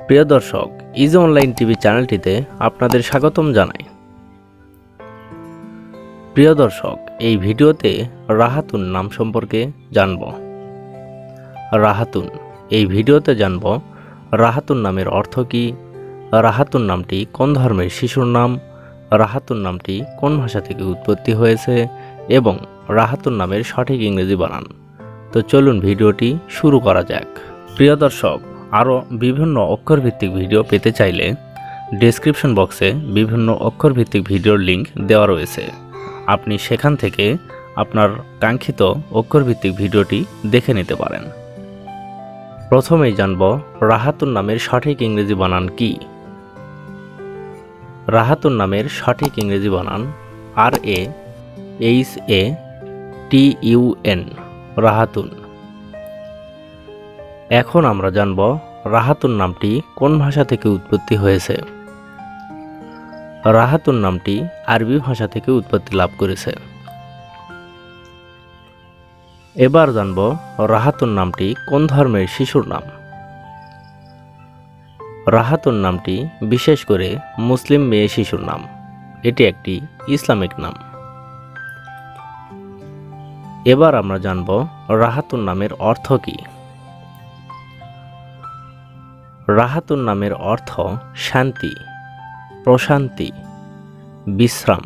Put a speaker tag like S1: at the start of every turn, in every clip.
S1: প্রিয় দর্শক, easy online TV চ্যানেলটিতে আপনাদের স্বাগতম জানাই। প্রিয় দর্শক, এই ভিডিওতে রাহাতুন নাম সম্পর্কে জানব। রাহাতুন, এই ভিডিওতে জানব রাহাতুন নামের অর্থ কী, রাহাতুন নামটি কোন ধর্মের শিশুর নাম, রাহাতুন নামটি কোন ভাষা থেকে উৎপত্তি হয়েছে, এবং রাহাতুন নামের সঠিক ইংরেজি বানান। তো চলুন ভিডিওটি শুরু করা যাক। প্রিয় দর্শক আরও বিভিন্ন অক্ষরভিত্তিক ভিডিও পেতে চাইলে ডেসক্রিপশন বক্সে বিভিন্ন অক্ষরভিত্তিক ভিডিওর লিঙ্ক দেওয়া রয়েছে। আপনি সেখান থেকে আপনার কাঙ্ক্ষিত অক্ষরভিত্তিক ভিডিওটি দেখে নিতে পারেন। প্রথমেই জানব রাহাতুন নামের সঠিক ইংরেজি বানান কি? রাহাতুন নামের সঠিক ইংরেজি বানান R A H A T U N Rahatun. এখন আমরা জানব রাহাতুন নামটি কোন ভাষা থেকে উৎপত্তি হয়েছে? রাহাতুন নামটি আরবি ভাষা থেকে উৎপত্তি লাভ করেছে। এবার জানব রাহাতুন নামটি কোন ধর্মের শিশুর নাম। রাহাতুন নামটি বিশেষ করে মুসলিম মেয়ে শিশুর নাম। এটি একটি ইসলামিক নাম। এবার আমরা জানব রাহাতুন নামের অর্থ কী। রাহাতুন নামের অর্থ শান্তি, প্রশান্তি, বিশ্রাম।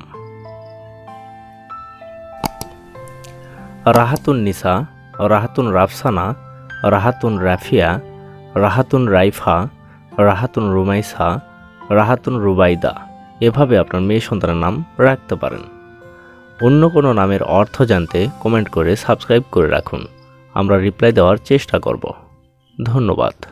S1: রাহাতুন নিসা, রাহাতুন রাফসানা, রাহাতুন রাফিয়া, রাহাতুন রাইফা, রাহাতুন রুমাইসা, রাহাতুন রুবাইদা। এভাবে আপনার মেয়ে সন্তানের নাম রাখতে পারেন। অন্য কোনো নামের অর্থ জানতে কমেন্ট করে সাবস্ক্রাইব করে রাখুন। আমরা রিপ্লাই দেওয়ার চেষ্টা করব। ধন্যবাদ।